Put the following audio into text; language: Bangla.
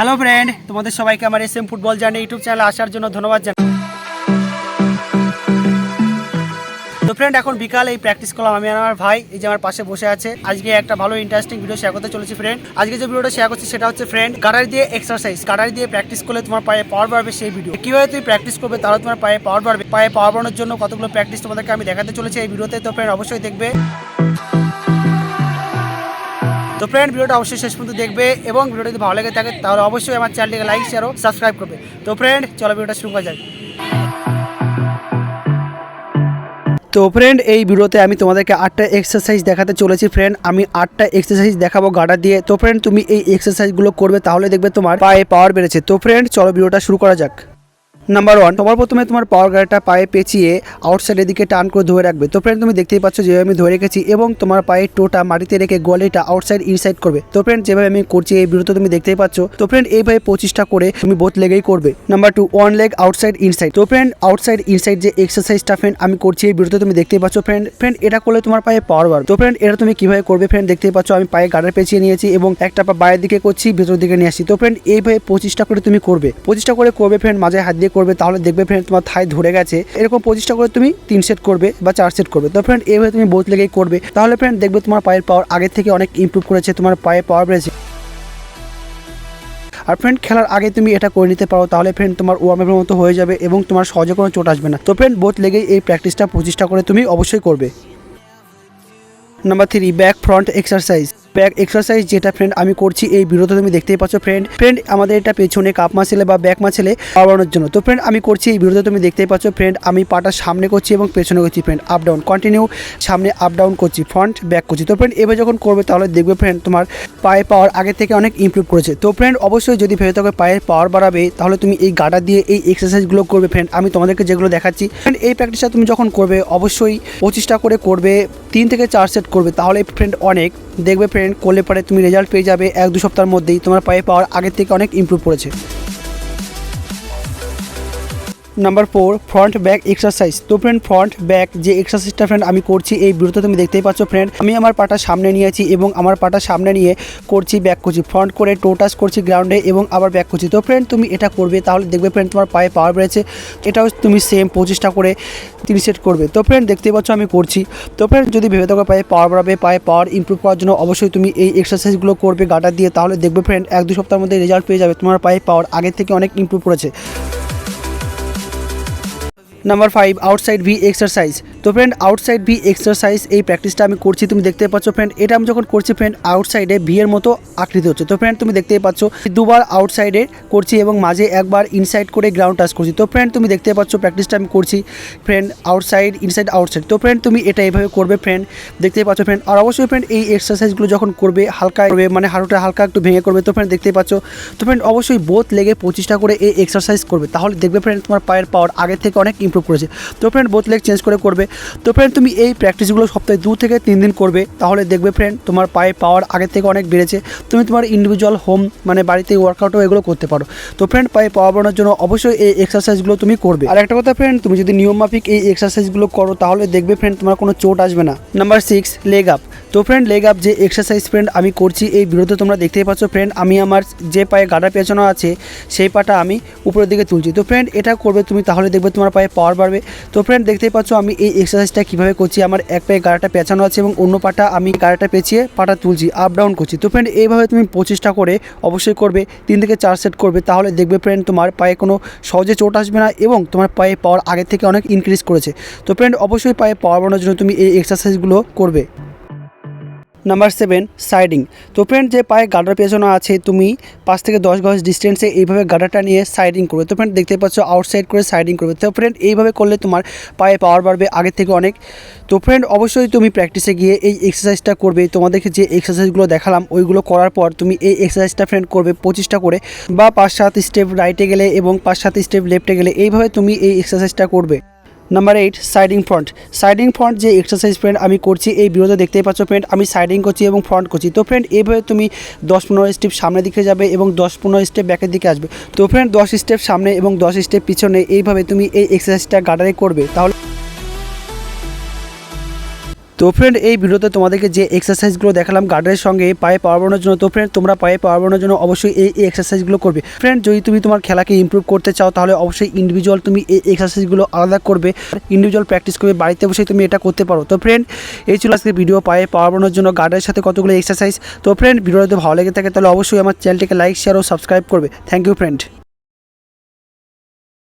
হ্যালো ফ্রেন্ড তোমাদের সবাইকে আমার S M football journey YouTube চ্যানেলে আসার জন্য ধন্যবাদ জানাই তো ফ্রেন্ড এখন বিকাল, এই প্র্যাকটিস করলাম আমি আমার ভাই, এই যে আমার পাশে বসে আছে। আজকে একটা ভালো ইন্টারেস্টিং ভিডিও শেয়ার করতে চলেছি ফ্রেন্ড আজকে যে ভিডিওটা শেয়ার করছি, সেটা হচ্ছে ফ্রেন্ড গাড়ারি দিয়ে এক্সারসাইজ গাড়ারি দিয়ে প্র্যাকটিস করলে তোমার পায়ে পাওয়ার বাড়বে সেই ভিডিও কীভাবে তুমি প্র্যাকটিস করবে, তাহলে তোমার পায়ে পাওয়ার বাড়বে। পায়ে পাওয়ার বাড়ানোর জন্য কতগুলো প্র্যাকটিস তোমাদেরকে আমি দেখাতে চলেছি এই ভিডিওতে তো। ফ্রেন্ড অবশ্যই দেখবে। তো ফ্রেন্ড ভিডিওটা অবশ্যই শেষ পর্যন্ত দেখবে এবং ভিডিওটা যদি ভালো লেগে থাকে, তাহলে অবশ্যই আমার চ্যানেলটিকে লাইক শেয়ার ও সাবস্ক্রাইব করবে। তো ফ্রেন্ড চলো ভিডিওটা শুরু করা যাক। তো ফ্রেন্ড এই ভিডিওতে আমি তোমাদেরকে আটটা এক্সারসাইজ দেখাতে চলেছি ফ্রেন্ড আমি আটটা এক্সারসাইজ দেখাবো গাড়া দিয়ে। তো ফ্রেন্ড তুমি এই এক্সারসাইজগুলো করবে, তাহলে দেখবে তোমার পায়ে পাওয়ার বেড়েছে। তো ফ্রেন্ড চলো ভিডিওটা শুরু করা যাক। নাম্বার ওয়ান সবার প্রথমে তোমার পাওয়ার গাড়িটা পায়ে পেঁচিয়ে আউটসাইডের দিকে টান করে ধরে রাখবে। তো ফ্রেন্ড তুমি দেখতেই পাচ্ছ যেভাবে আমি ধরে রেখেছি এবং তোমার পায়ের টোটা মাটিতে রেখে গোয়ালিটা আউটসাইড ইনসাইড করবে। তো ফ্রেন্ড যেভাবে আমি করছি এই ভিডিওতে তুমি দেখতেই পাচ্ছ। তো ফ্রেন্ড এইভাবে পঁচিশটা করে তুমি বোথ লেগেই করবে। Number two one leg outside inside তো ফ্রেন্ড আউটসাইড ইনসাইড যে এক্সারসাইজটা ফ্রেন্ড আমি করছি এই ভিডিওতে তুমি দেখতেই পাচ্ছ। ফ্রেন্ড ফ্রেন্ড এটা করলে তোমার পায়ে পাওয়ার বাড়বে তো ফ্রেন্ড এটা তুমি কীভাবে করবে ফ্রেন্ড দেখতেই পাচ্ছ আমি পায়ে গাড়ার পেঁচিয়ে নিয়েছি এবং একটা পা বাইরের দিকে করছি ভেতর দিকে নিয়ে আসছি। তো ফ্রেন্ড এইভাবে পঁচিশটা করে তুমি করবে। পঁচিশটা করে করবে ফ্রেন্ড মাঝে হাত দিয়ে করবে, তাহলে দেখবে ফ্রেন্ড তোমার থাই ধরে গেছে। এরকম পঁচিশটা করে তুমি তিন সেট করবে বা চার সেট করবে। তো ফ্রেন্ড এইভাবে তুমি বোধ লেগেই করবে। তাহলে ফ্রেন্ড দেখবে তোমার পায়ের পাওয়ার আগের থেকে অনেক ইমপ্রুভ করেছে, তোমার পায়ে পাওয়ার বেড়েছে। আর ফ্রেন্ড খেলার আগে তুমি এটা করে নিতে পারো, তাহলে ফ্রেন্ড তোমার ওয়ার্ম আপের মতো হয়ে যাবে এবং তোমার সহজে কোনো চোট আসবে না। তো ফ্রেন্ড বোধ লেগেই এই প্র্যাকটিসটা পঁচিশটা করে তুমি অবশ্যই করবে। Number three back front exercise back exercise যেটা ফ্রেন্ড আমি করছি, এই ভিডিওতে তুমি দেখতেই পাচ্ছ ফ্রেন্ড ফ্রেন্ড আমাদের এটা পেছনে কাপ মাসেলে বা ব্যাক মাসেলে বাড়ানোর জন্য। তো ফ্রেন্ড আমি করছি এই ভিডিওতে তুমি দেখতেই পাচ্ছ ফ্রেন্ড আমি পাটা সামনে করছি এবং পেছনে করছি ফ্রেন্ড আপ ডাউন কন্টিনিউ সামনে আপ ডাউন করছি ফ্রন্ট ব্যাক করছি। তো ফ্রেন্ড এবার যখন করবে তাহলে দেখবে ফ্রেন্ড তোমার পায়ে পাওয়ার আগে থেকে অনেক ইমপ্রুভ করেছে। তো ফ্রেন্ড অবশ্যই যদি ভেবে থাকো পায়ের পাওয়ার বাড়াবে, তাহলে তুমি এই গাডা দিয়ে এই এক্সারসাইজগুলো করবে ফ্রেন্ড আমি তোমাদেরকে যেগুলো দেখাচ্ছি ফ্রেন্ড এই প্র্যাকটিসটা তুমি যখন করবে, অবশ্যই পঁচিশটা করে করবে, তিন থেকে চার সেট করবে, তাহলে ফ্রেন্ড অনেক দেখবে ফ্রেন্ড করলে পরে তুমি রেজাল্ট পেয়ে যাবে এক দু সপ্তাহের মধ্যেই। তোমার পায়ে পাওয়ার আগের থেকে অনেক ইম্প্রুভ করেছে। Number four front back exercise তো ফ্রেন্ড ফ্রন্ট ব্যাক যে এক্সারসাইজটা ফ্রেন্ড আমি করছি, এই ভিডিওতে তুমি দেখতেই পাচ্ছ ফ্রেন্ড আমি আমার পাটা সামনে নিয়েছি এবং আমার পাটা সামনে নিয়ে করছি ব্যাক করছি। ফ্রন্ট করে টোটাস করছি গ্রাউন্ডে এবং আবার ব্যাক করছি। তো ফ্রেন্ড তুমি এটা করবে, তাহলে দেখবে ফ্রেন্ড তোমার পায়ে পাওয়ার বেড়েছে। এটাও তুমি সেম পঁচিশটা করে তিরিশ সেট করবে। তো ফ্রেন্ড দেখতেই পাচ্ছ আমি করছি। তো ফ্রেন্ড যদি ভেবে থাকো পায়ে পাওয়ার বাড়াবে, পায়ে পাওয়ার ইমপ্রুভ করার জন্য অবশ্যই তুমি এই এক্সারসাইজগুলো করবে গাটা দিয়ে। তাহলে দেখবে ফ্রেন্ড এক দু সপ্তাহের মধ্যে রেজাল্ট পেয়ে যাবে। তোমার পায়ে পাওয়ার আগের থেকে অনেক ইমপ্রুভ করেছে। Number five outside V exercise তো ফ্রেন্ড আউটসাইড ভি এক্সারসাইজ এই প্র্যাকটিসটা আমি করছি, তুমি দেখতে পাচ্ছ ফ্রেন্ড এটা আমি যখন করছি ফ্রেন্ড আউটসাইডে ভি মতো আকৃতি হচ্ছে। তো ফ্রেন্ড তুমি দেখতেই পাচ্ছ, দুবার আউটসাইডে করছি এবং মাঝে একবার ইনসাইড করে গ্রাউন্ড টাচ করছি। তো ফ্রেন্ড তুমি দেখতে পাচ্ছ প্র্যাকটিসটা আমি করছি ফ্রেন্ড আউটসাইড ইনসাইড আউটসাইড তো ফ্রেন্ড তুমি এটা এভাবে করবে ফ্রেন্ড দেখতেই পাচ্ছ ফ্রেন্ড আর অবশ্যই ফ্রেন্ড এই এক্সারসাইজগুলো যখন করবে, হালকা করবে মানে হাঁটুটা হালকা একটু ভেঙে করবে, তো ফ্রেন্ড দেখতেই পাচ্ছ। তো ফ্রেন্ড অবশ্যই বোধ লেগে পঁচিশটা করে এই এক্সারসাইজ করবে। তাহলে দেখবে ফ্রেন্ড তোমার পায়ের পাওয়ার আগের থেকে অনেক ইমপ্রুভ করেছে। তো ফ্রেন্ড বোথ লেগ চেঞ্জ করে করবে। তো ফ্রেন্ড তুমি এই প্র্যাকটিসগুলো সপ্তাহে দু থেকে তিন দিন করবে। তাহলে দেখবে ফ্রেন্ড তোমার পায়ে পাওয়ার আগের থেকে অনেক বেড়েছে। তুমি তোমার ইন্ডিভিজুয়াল হোম মানে বাড়িতে ওয়ার্কআউটও এগুলো করতে পারো। তো ফ্রেন্ড পায়ে পাওয়ার বাড়ানোর জন্য অবশ্যই এই এক্সারসাইজগুলো তুমি করবে। আর একটা কথা ফ্রেন্ড তুমি যদি নিয়মমাফিক এই এক্সারসাইজগুলো করো, তাহলে দেখবে ফ্রেন্ড তোমার কোনো চোট আসবে না। নাম্বার সিক্স লেগ আপ তো ফ্রেন্ড লেগ আপ যে এক্সারসাইজ ফ্রেন্ড আমি করছি, এই বিরুদ্ধে তোমরা দেখতেই পাচ্ছ ফ্রেন্ড আমি আমার যে পায়ে গাডা পেছানো আছে, সেই পাটা আমি উপরের দিকে তুলছি। তো ফ্রেন্ড এটা করবে তুমি, তাহলে দেখবে তোমার পায়ে পাওয়ার বাড়বে। তো ফ্রেন্ড দেখতেই পাচ্ছ আমি এই এক্সারসাইজটা কীভাবে করছি, আমার এক পায়ে গাড়াটা পেঁচানো আছে এবং অন্য পাটা আমি গাড়াটা পেঁচিয়ে পাটা তুলছি আপ ডাউন করছি। তো ফ্রেন্ড এইভাবে তুমি পঁচিশটা করে অবশ্যই করবে, তিন থেকে চার সেট করবে, তাহলে দেখবে ফ্রেন্ড তোমার পায়ে কোনো সহজে চোট আসবে না এবং তোমার পায়ে পাওয়ার আগের থেকে অনেক ইনক্রিজ করেছে। তো ফ্রেন্ড অবশ্যই পায়ে পাওয়ার বাড়ানোর জন্য তুমি এই এক্সারসাইজগুলো করবে। নাম্বার সেভেন সাইডিং তো ফ্রেন্ড যে পায়ে গাডার পেছনে আছে, তুমি পাঁচ থেকে দশ গজ ডিস্টেন্সে এইভাবে গাডারটা নিয়ে সাইডিং করবে। তো ফ্রেন্ড দেখতে পাচ্ছ আউটসাইড করে সাইডিং করবে। তো ফ্রেন্ড এইভাবে করলে তোমার পায়ে পাওয়ার বাড়বে আগের থেকে অনেক। তো ফ্রেন্ড অবশ্যই তুমি প্র্যাকটিসে গিয়ে এই এক্সারসাইজটা করবে। তোমাদেরকে যে এক্সারসাইজগুলো দেখালাম, ওইগুলো করার পর তুমি এই এক্সারসাইজটা ফ্রেন্ড করবে পঁচিশটা করে বা পাঁচ সাত স্টেপ রাইটে গেলে এবং পাঁচ সাত স্টেপ লেফটে গেলে। এইভাবে তুমি এই এক্সারসাইজটা করবে। Number eight siding front siding front যে এক্সারসাইজ ফ্রেন্ড আমি করছি, এই ভিডিওতে দেখতেই পাচ্ছ ফ্রেন্ড আমি সাইডিং করছি এবং ফ্রন্ট করছি। তো ফ্রেন্ড এইভাবে তুমি দশ পনেরো স্টেপ সামনের দিকে যাবে এবং দশ পনেরো স্টেপ ব্যাকের দিকে আসবে। তো ফ্রেন্ড দশ স্টেপ সামনে এবং দশ স্টেপ পিছনে এইভাবে তুমি এই এক্সারসাইজটা গার্ডারে করবে। তাহলে তো ফ্রেন্ড এই ভিডিওতে তোমাদেরকে যে এক্সারসাইজগুলো দেখালাম গার্ডের সঙ্গে পায়ে পাওয়ার বানানোর জন্য, তো ফ্রেন্ড তোমরা পায়ে পাওয়ার বানানোর জন্য অবশ্যই এই এক্সারসাইজগুলো করবে। ফ্রেন্ড যদি তুমি তোমার খেলাকে ইমপ্রুভ করতে চাও, তাহলে অবশ্যই ইন্ডিভিজুয়াল তুমি এই এক্সারসাইজগুলো আলাদা করবে। ইন্ডিভিজুয়াল প্র্যাকটিস করবে, বাড়িতে বসে তুমি এটা করতে পারো। তো ফ্রেন্ড এই ছিল আজকে ভিডিও পায়ে পাওয়ার বানানোর জন্য গার্ডের সাথে কতগুলো এক্সারসাইজ তো ফ্রেন্ড ভিডিও যদি ভালো লেগে থাকে, তাহলে অবশ্যই আমার চ্যানেলটিকে লাইক শেয়ার ও সাবস্ক্রাইব করবে। Thank you friend